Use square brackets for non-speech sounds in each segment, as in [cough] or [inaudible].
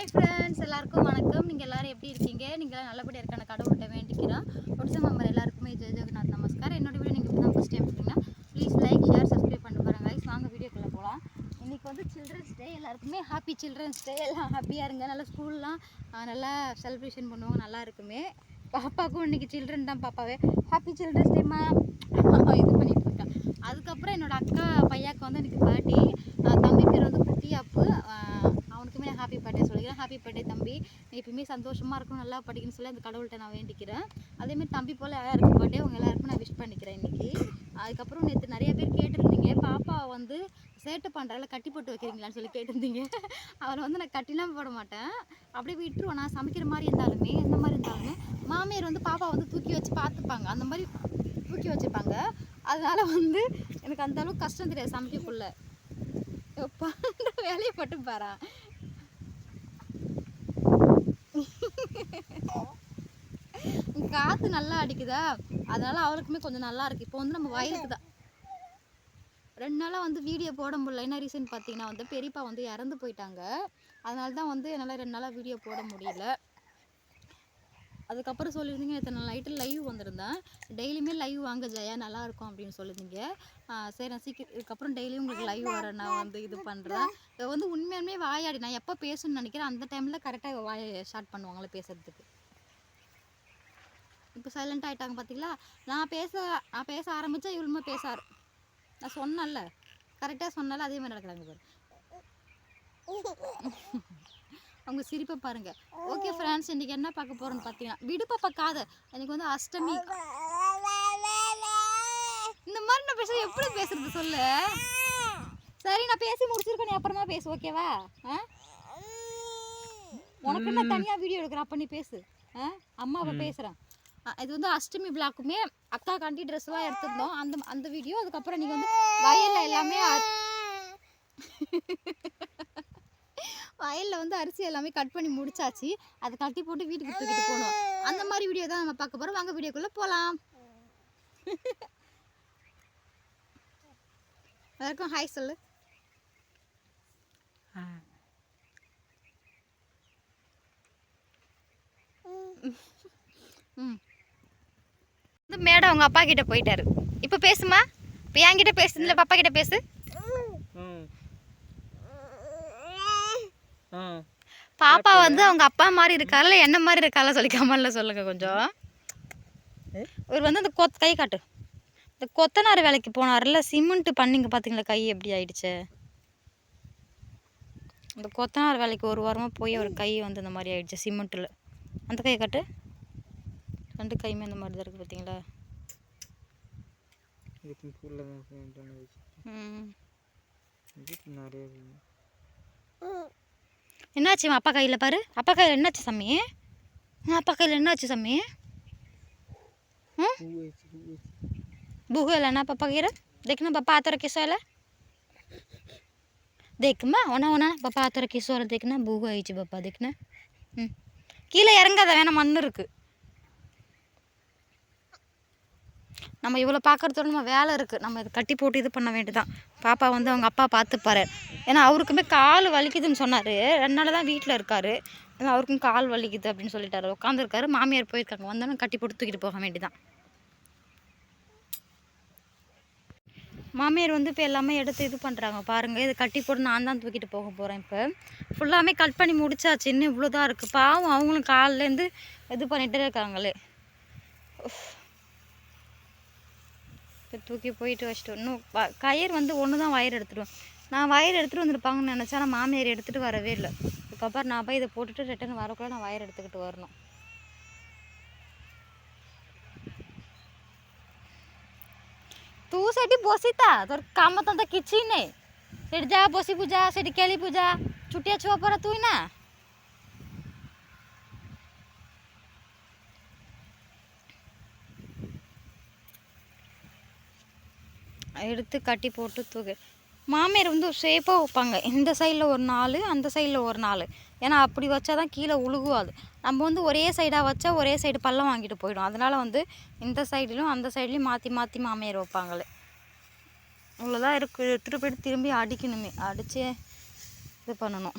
Hi friends எல்லாருக்கும் வணக்கம். நீங்கள் எல்லாரும் எப்படி இருக்கீங்க? நீங்கள் நல்லபடியாக இருக்கான கடவுள்கிட்ட வேண்டிக்கிறோம். ஒடிசா மெம்பர் எல்லாருக்குமே ஜெய ஜெகநாத் நமஸ்கார் என்னோட வீடியோ நீங்கள் இப்போ தான் ஃபஸ்ட் டைம் பார்த்தீங்கன்னா ப்ளீஸ் லைக் ஷேர் சப்ஸ்கிரைப் பண்ணி பாருங்க. Guys வாங்க வீடியோக்குள்ளே போகலாம் இன்றைக்கி வந்து சில்ட்ரன்ஸ் டே எல்லாருக்குமே ஹாப்பி சில்ட்ரன்ஸ் டே எல்லாம் ஹாப்பியாக இருங்க. நல்லா ஸ்கூல்லாம் நல்லா செலிப்ரேஷன் பண்ணுவாங்க. நல்லா இருக்குமே. பாப்பாவுக்கும் இன்னைக்கு சில்ட்ரன் தான் பாப்பாவே. ஹாப்பி சில்ட்ரன்ஸ் டேமா இது பண்ணிட்டு இருக்கேன் அதுக்கப்புறம் என்னோடய அக்கா பையாக்கு வந்து இன்றைக்கி பர்த்டே தம்பி பேர் வந்து குட்டியாப்பு. அவனுக்குமே நான் ஹாப்பி பர்த்டே சொல்லிக்கிறேன். ஹாப்பி பர்த்டே தம்பி. நீ எப்பயுமே சந்தோஷமாக இருக்கணும் நல்லா படிக்கணும்னு சொல்லி அந்த கடவுள்கிட்ட நான் வேண்டிக்கிறேன். அதேமாதிரி தம்பி போல் யாருக்கு பர்த்டே அவங்க எல்லாருக்கும் நான் விஷ் பண்ணிக்கிறேன் இன்றைக்கி அதுக்கப்புறம் நேற்று நிறைய பேர் கேட்டிருந்தீங்க. பாப்பா வந்து சேட்டை பண்ணுறால கட்டி போட்டு வைக்கிறீங்களான்னு சொல்லி கேட்டிருந்தீங்க. அவரை வந்து நான் கட்டிலாம் போட மாட்டேன். அப்படியே விட்டுருவோம் நான் சமைக்கிற மாதிரி இருந்தாலுமே எந்த மாதிரி இருந்தாலுமே மாமியார் வந்து பாப்பா வந்து தூக்கி வச்சு பார்த்துப்பாங்க. அந்த மாதிரி தூக்கி வச்சுப்பாங்க. அதனால் வந்து எனக்கு அந்தளவுக்கு கஷ்டம் தெரியாது சமைக்கக்குள்ள. எப்பா வேலையை பட்டு பாரா. [laughs] காற்று நல்லா அடிக்குதா? அதனால அவருக்குமே கொஞ்சம் நல்லா இருக்கு. இப்போ வந்து நம்ம வயலுக்கு தான். ரெண்டு நாளாக வந்து வீடியோ போட முடியல. என்ன ரீசன் பார்த்தீங்கன்னா வந்து பெரியப்பா வந்து இறந்து போயிட்டாங்க. அதனால தான் வந்து என்னால் ரெண்டு நாளாக வீடியோ போட முடியல. அதுக்கப்புறம் சொல்லியிருந்தீங்க இத்தனை நைட்டு லைவ் வந்திருந்தேன். டெய்லியுமே லைவ் வாங்க ஜெயா நல்லா இருக்கும் அப்படின்னு சொல்லியிருந்தீங்க. ஆ, சரி நான் சீக்கிரம் இதுக்கப்புறம் டெய்லியும் உங்களுக்கு லைவ் வர நான் வந்து இது பண்ணுறேன் வந்து உண்மையாலுமே வாயாடி நான் எப்போ பேசணும்னு நினைக்கிறேன் அந்த டைமில் கரெக்டாக வாய ஸ்டார்ட் பண்ணுவாங்களே பேசுறதுக்கு. இப்போ சைலண்ட் ஆகிட்டாங்க பார்த்தீங்களா நான் பேச நான் பேச ஆரம்பித்தா இவளுமே பேச ஆர- நான் சொன்னேன்ல கரெக்டாக சொன்னால அதே மாதிரி நடக்கிறாங்க பாரு. அவங்க சிரிப்பை பாருங்க. ஓகே ஃப்ரெண்ட்ஸ் இன்னைக்கு என்ன பார்க்க போறோம்னு பார்த்தீங்கன்னா விடுப்பா பார்க்காத எனக்கு வந்து அஷ்டமி. இந்த மாதிரி நான் பேச எப்படி பேசுறது சொல்லு? சரி நான் பேசி முடிச்சிருக்கேன். நீ அப்புறமா பேசு ஓகேவா ஆ? உனக்கு நான் தனியா வீடியோ எடுக்கிறேன்? அப்ப நீ பேசு. ஆ? அம்மாவை பேசுறேன். ஆ, இது வந்து அஷ்டமி பிளாக்குமே அக்கா காண்டி ட்ரெஸ்லாம் எடுத்திருந்தோம். அந்த அந்த வீடியோ அதுக்கப்புறம் நீங்க வந்து வயல்ல எல்லாமே [laughs] வயல்ல வந்து அரிசி எல்லாமே கட் பண்ணி முடிச்சாச்சு. அதை கட்டி போட்டு வீட்டுக்கு தூக்கிட்டு போகணும் அந்த மாதிரி வீடியோ தான் நம்ம பார்க்க போறோம். வாங்க வீடியோக்குள்ள போலாம். எல்லாருக்கும் ஹாய் சொல்லு. மேடம் அவங்க அப்பா கிட்ட போயிட்டாரு. இப்போ பேசுமா? இப்போ என்கிட்ட பேசுதுல பாப்பா கிட்ட பேசு ம் ஆ பாப்பா வந்து அவங்க அப்பா மாதிரி இருக்கால என்ன மாதிரி இருக்கால சொல்லி கமல்ல சொல்லுங்க கொஞ்சம்? இவர் வந்து அந்த கொத் கை காட்டு. இந்த கொத்தனார் வேலைக்கு போனார்ல சிமெண்ட் பண்ணிங்க பார்த்தீங்களா கை எப்படி ஆயிடுச்சு? இந்த கொத்தனார் வேலைக்கு ஒரு வாரமாக போய் அவர் கை வந்து இந்த மாதிரி ஆயிடுச்சு சிமெண்ட்டில் அந்த கை காட்டு. ரெண்டு கையுமே இந்த மாதிரி தான் இருக்குது பார்த்தீங்களா நிறைய. என்னாச்சு அப்பா கையில் பாரு? அப்பா கையில் என்னாச்சு சாமி? அப்பா கையில் என்னாச்சு சாமி? ભૂખ એલા ના પપ્પા ઘેર દેખ ના પપ્પા આતોર કિસ્સો એલા દેખ માં ઓના ઓના ஆயிடுச்சு பப்பா કિસ્સો ம். கீழே இறங்காத வேணாம் மண் இருக்குது நம்ம இவ்வளோ பார்க்குறதோட நம்ம வேலை இருக்குது நம்ம இதை கட்டி போட்டு இது பண்ண வேண்டியதான் பாப்பா வந்து அவங்க அப்பா பார்த்துப்பாரு. ஏன்னா அவருக்குமே கால் வலிக்குதுன்னு சொன்னார். ரெண்டு நாள் தான் வீட்டில் இருக்கார். ஏன்னா அவருக்கும் கால் வலிக்குது அப்படின்னு சொல்லிட்டாரு. உட்காந்துருக்காரு மாமியார் போயிருக்காங்க. வந்தோன்னே கட்டி போட்டு தூக்கிட்டு போக வேண்டியதான் மாமியார் வந்து இப்போ எல்லாமே எடுத்து இது பண்ணுறாங்க பாருங்கள் இது கட்டி போட்டு நான் தான் தூக்கிட்டு போக போகிறேன் இப்போ. ஃபுல்லாமே கட் பண்ணி முடிச்சாச்சு. இன்னும் இவ்வளோ தான் இருக்குது பாவம் அவங்களும் காலிலேருந்து இது பண்ணிகிட்டே இருக்காங்களே. தூக்கி போயிட்டு வச்சுட்டு இன்னும் வ- கயிறு வந்து ஒன்று தான் வயர் எடுத்துடுவேன் நான் வயர் எடுத்துகிட்டு வந்திருப்பாங்கன்னு நினச்சா நான் மாமியார் எடுத்துகிட்டு வரவே இல்லை அதுக்கப்புறம் நான் போய் இதை போட்டுட்டு ரிட்டன் வரக்குள்ள நான் வயர் எடுத்துக்கிட்டு வரணும் ତୁ ସେଠି ବସିଥା ତୋର କାମ ଧନ୍ଦା କିଛି ନାହିଁ ସେଠି ଯା ବସିବୁ ଯା ସେଠି ଖେଳିବୁ ଯା ଛୋଟିଆ ଛୁଆ ପରା ତୁ ନା எடுத்து கட்டி போட்டு தூக்கு. மாமியார் வந்து ஷேப்பாக வைப்பாங்க. இந்த சைடில் ஒரு நாலு அந்த சைடில் ஒரு நாலு. ஏன்னா அப்படி வச்சா தான் கீழே உழுகுவாது. நம்ம வந்து ஒரே சைடாக வச்சா ஒரே சைடு பள்ளம் வாங்கிட்டு போயிடும். அதனால் வந்து இந்த சைடுலையும் அந்த சைட்லேயும் மாற்றி மாற்றி மாமியார் வைப்பாங்களே. இவ்வளோதான் இருக்குது எடுத்துகிட்டு போயிட்டு திரும்பி அடிக்கணுமே. அடித்து இது பண்ணணும்.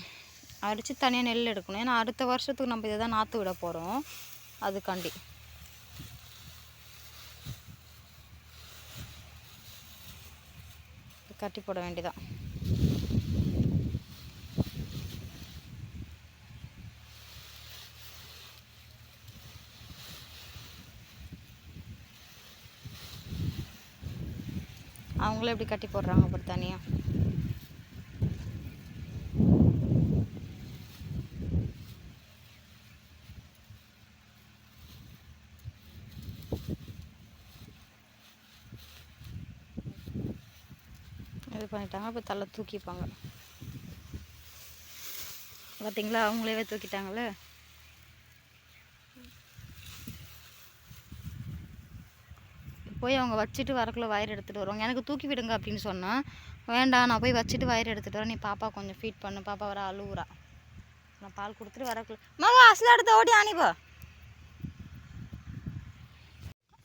அடித்து தனியாக நெல் எடுக்கணும். ஏன்னா அடுத்த வருஷத்துக்கு நம்ம இதை தான் நாற்று விட போகிறோம் அதுக்காண்டி. கட்டி போட வேண்டியதான் அவங்களும் எப்படி கட்டி போடுறாங்க அப்புறம் தனியாக இது பண்ணிட்டாங்க. இப்போ தலை தூக்கிப்பாங்க. பார்த்தீங்களா அவங்களே தூக்கிட்டாங்களே போய் அவங்க வச்சுட்டு வரக்குள்ள வயர் எடுத்துகிட்டு வருவாங்க. எனக்கு தூக்கி விடுங்க அப்படின்னு சொன்னால் வேண்டாம் நான் போய் வச்சுட்டு வயிறு எடுத்துகிட்டு வரேன். நீ பாப்பா கொஞ்சம் ஃபீட் பண்ணு. பாப்பா வர அழுவுறா. நான் பால் கொடுத்துட்டு வரக்குள்ள மகா அசல எடுத்து ஓடி அனுப்பா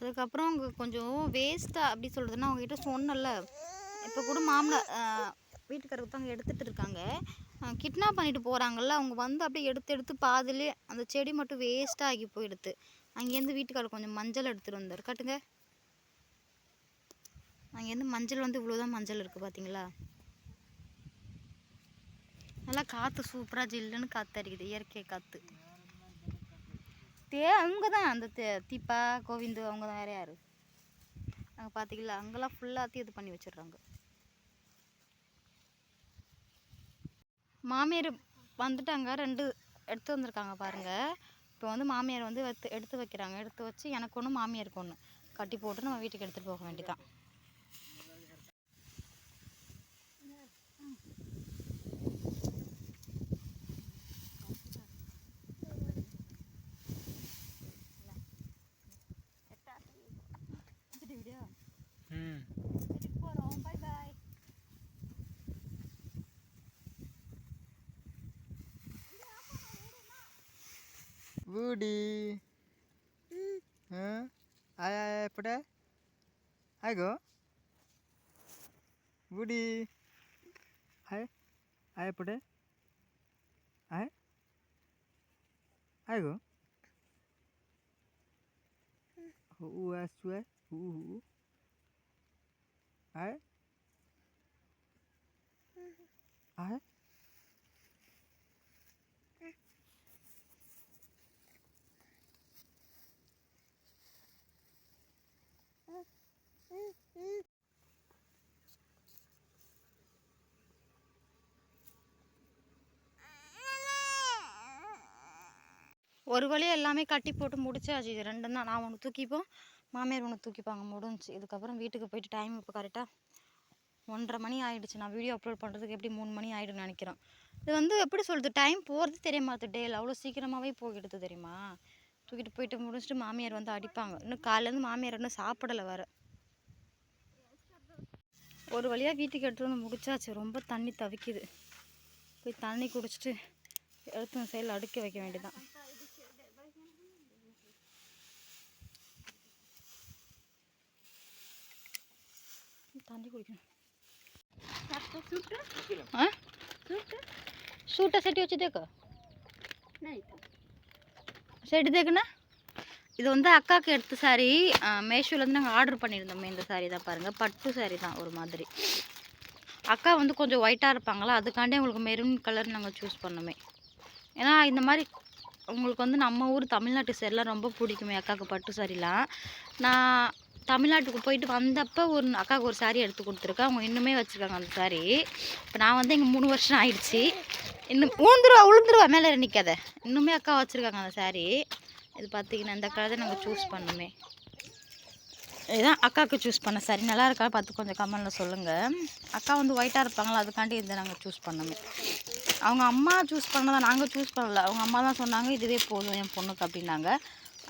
அதுக்கப்புறம் அவங்க கொஞ்சம் வேஸ்ட்டாக அப்படி சொல்கிறதுன்னா அவங்ககிட்ட சொன்னல இப்போ கூட மாமனார் வீட்டுக்காரருக்கு தான் எடுத்துகிட்டு இருக்காங்க. கிட்னாப் பண்ணிட்டு போகிறாங்கல்ல அவங்க வந்து அப்படியே எடுத்து எடுத்து பாதிலே அந்த செடி மட்டும் வேஸ்ட்டாக ஆகி போயிடுது. அங்கேருந்து வீட்டுக்காரர் கொஞ்சம் மஞ்சள் எடுத்துகிட்டு வந்தார். காட்டுங்க. அங்கேருந்து மஞ்சள் வந்து இவ்வளோதான் மஞ்சள் இருக்குது பார்த்தீங்களா நல்லா காற்று சூப்பராக ஜில்லுன்னு காற்று அடிக்குது இயற்கை காற்று தே அவங்க தான் அந்த தே- தீபா கோவிந்து அவங்க தான் வேறு யார்? அங்கே பார்த்தீங்களா அங்கெல்லாம் ஃபுல்லாத்தையும் இது பண்ணி வச்சிடுறாங்க. மாமியார் வந்துட்டாங்க. ரெண்டு எடுத்து வந்திருக்காங்க பாருங்கள் இப்போ வந்து மாமியார் வந்து எடுத்து எடுத்து வைக்கிறாங்க. எடுத்து வச்சு எனக்கு ஒன்று மாமியாருக்கு ஒன்று கட்டி போட்டு நம்ம வீட்டுக்கு எடுத்துகிட்டு போக வேண்டியதான் गुडी हं आय आय आय पुढे आय ग गुडी आय आय पुढे आय आय ग हू असू आहे हू हू आय आय ஒரு வழியாக எல்லாமே கட்டி போட்டு முடிச்சாச்சு இது ரெண்டும் தான். நான் ஒன்று தூக்கிப்போம். மாமியார் ஒன்று தூக்கிப்பாங்க. முடிஞ்சுச்சு. இதுக்கப்புறம் வீட்டுக்கு போயிட்டு டைம் இப்போ கரெக்டாக ஒன்றரை மணி ஆகிடுச்சு நான் வீடியோ அப்லோட் பண்ணுறதுக்கு எப்படி மூணு மணி ஆகிடும்னு நினைக்கிறேன். இது வந்து எப்படி சொல்கிறது டைம் போகிறது தெரிய மாட்டுது டேயில் அவ்வளோ சீக்கிரமாகவே போயிடுது தெரியுமா? தூக்கிட்டு போயிட்டு முடிச்சுட்டு மாமியார் வந்து அடிப்பாங்க. இன்னும் காலையிலேருந்து மாமியார் இன்னும் சாப்பிடலை வர ஒரு வழியாக வீட்டுக்கு எடுத்து வந்து முடிச்சாச்சு. ரொம்ப தண்ணி தவிக்குது. போய் தண்ணி குடிச்சிட்டு எடுத்து சைடில் அடுக்கி வைக்க வேண்டியதான் தண்ணி குடிக்கணும். சூட்டை செட்டி வச்சு தேக்க? செடி தேக்குண்ணா இது வந்து அக்காவுக்கு எடுத்த சாரி மேஷோலேருந்து நாங்கள் ஆர்டர் பண்ணியிருந்தோமே இந்த சாரி தான் பாருங்கள் பட்டு சாரி தான் ஒரு மாதிரி. அக்கா வந்து கொஞ்சம் ஒயிட்டாக இருப்பாங்களா? அதுக்காண்டி உங்களுக்கு மெரூன் கலர் நாங்கள் சூஸ் பண்ணோமே. ஏன்னா இந்த மாதிரி உங்களுக்கு வந்து நம்ம ஊர் தமிழ்நாட்டு சேரீலாம் ரொம்ப பிடிக்குமே அக்காவுக்கு பட்டு சாரிலாம் நான் தமிழ்நாட்டுக்கு போயிட்டு வந்தப்போ ஒரு அக்காவுக்கு ஒரு சாரி எடுத்து கொடுத்துருக்கேன். அவங்க இன்னுமே வச்சுருக்காங்க அந்த சாரி இப்போ நான் வந்து இங்கே மூணு வருஷம் ஆயிடுச்சு. இன்னும் உளுந்துருவா உளுந்துருவா மேலே நிற்காத இன்னுமே அக்கா வச்சுருக்காங்க அந்த சாரீ இது பார்த்தீங்கன்னா இந்த கலர் தான் நாங்கள் சூஸ் பண்ணோமே. இதுதான் அக்காவுக்கு சூஸ் பண்ண சரி நல்லா இருக்கா பார்த்து கொஞ்சம் கமெண்டில் சொல்லுங்கள் அக்கா வந்து ஒயிட்டாக இருப்பாங்களா? அதுக்காண்டி இதை நாங்கள் சூஸ் பண்ணோமே. அவங்க அம்மா சூஸ் பண்ணதான் நாங்கள் சூஸ் பண்ணல. அவங்க அம்மா தான் சொன்னாங்க இதுவே போதும் என் பொண்ணுக்கு அப்படின்னாங்க.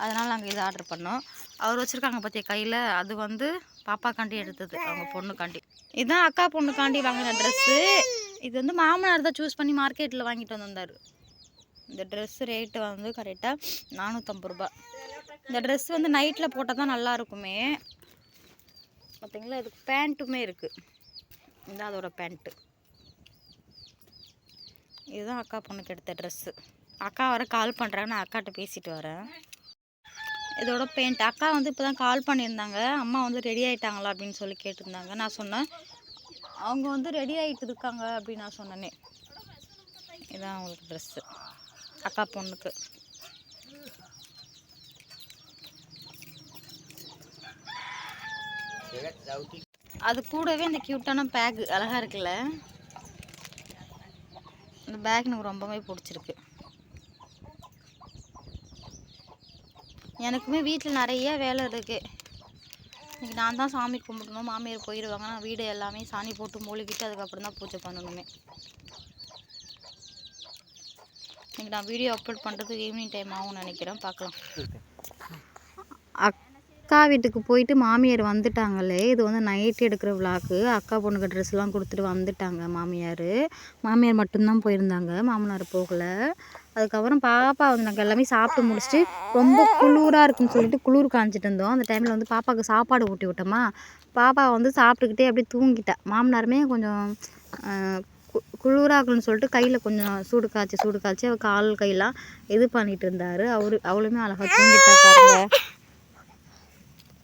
அதனால் நாங்கள் இதை ஆர்டர் பண்ணோம். அவர் வச்சுருக்காங்க பார்த்தியா கையில்? அது வந்து பாப்பாக்காண்டி எடுத்தது அவங்க பொண்ணுக்காண்டி. இதுதான் அக்கா பொண்ணுக்காண்டி வாங்கின ட்ரெஸ்ஸு இது வந்து மாமனார் தான் சூஸ் பண்ணி மார்க்கெட்டில் வாங்கிட்டு வந்திருந்தார். இந்த ட்ரெஸ் ரேட்டு வந்து கரெக்டாக நானூற்றம்பது ரூபா இந்த ட்ரெஸ் வந்து நைட்டில் போட்டால் தான் நல்லா இருக்குமே. பார்த்தீங்களா இதுக்கு பேண்ட்டுமே இருக்குது இந்த அதோட பேண்ட்டு. இதுதான் அக்கா பொண்ணுக்கு எடுத்த ட்ரெஸ்ஸு அக்கா வர கால் பண்ணுறாங்க நான் அக்காட்ட பேசிட்டு வரேன். இதோட பெயிண்ட் அக்கா வந்து இப்போ தான் கால் பண்ணியிருந்தாங்க. அம்மா வந்து ரெடி ஆகிட்டாங்களா அப்படின்னு சொல்லி கேட்டிருந்தாங்க. நான் சொன்னேன். அவங்க வந்து ரெடி ஆகிட்டு இருக்காங்க அப்படின்னு நான் சொன்னேனே. இதான் அவங்களுக்கு ட்ரெஸ்ஸு அக்கா பொண்ணுக்கு. அது கூடவே இந்த க்யூட்டான பேக் அழகாக இருக்குல்ல? இந்த பேக் எனக்கு ரொம்பவே பிடிச்சிருக்கு. எனக்குமே வீட்டில் நிறைய வேலை இருக்குது இன்றைக்கி நான் தான் சாமி கும்பிடணும் மாமியார் போயிடுவாங்க நான் வீடு எல்லாமே சாணி போட்டு மூழ்கிட்டு அதுக்கப்புறம் தான் பூஜை பண்ணணுமே. இன்னைக்கு நான் வீடியோ அப்லோட் பண்ணுறதுக்கு ஈவினிங் டைம் ஆகும்னு நினைக்கிறேன். பார்க்கலாம். அக்கா வீட்டுக்கு போயிட்டு மாமியார் வந்துட்டாங்களே. இது வந்து நைட் எடுக்கிற விழாக்கு அக்கா பொண்ணுக்கு ட்ரெஸ்லாம் கொடுத்துட்டு வந்துட்டாங்க மாமியார். மாமியார் மட்டும்தான் போயிருந்தாங்க. மாமனார் போகலை. அதுக்கப்புறம் பாப்பா வந்து நாங்கள் எல்லாமே சாப்பிட்டு முடிச்சுட்டு ரொம்ப குளிராக இருக்குன்னு சொல்லிட்டு குளிர் காஞ்சிட்டு இருந்தோம். அந்த டைமில் வந்து பாப்பாவுக்கு சாப்பாடு ஊட்டி விட்டோமா. பாப்பா வந்து சாப்பிட்டுக்கிட்டே அப்படியே தூங்கிட்டா. மாமனாருமே கொஞ்சம் குளிராக சொல்லிட்டு கையில் கொஞ்சம் சூடு காய்ச்சி சூடு காய்ச்சி அவள் கால் கையெல்லாம் இது பண்ணிட்டு இருந்தார். அவரு அவளுமே அழகாக தூங்கிட்டா பாருங்க.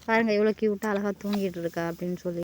பாருங்க எவ்வளோ க்யூட்டாக அழகாக தூங்கிட்டு இருக்கா அப்படின்னு சொல்லி.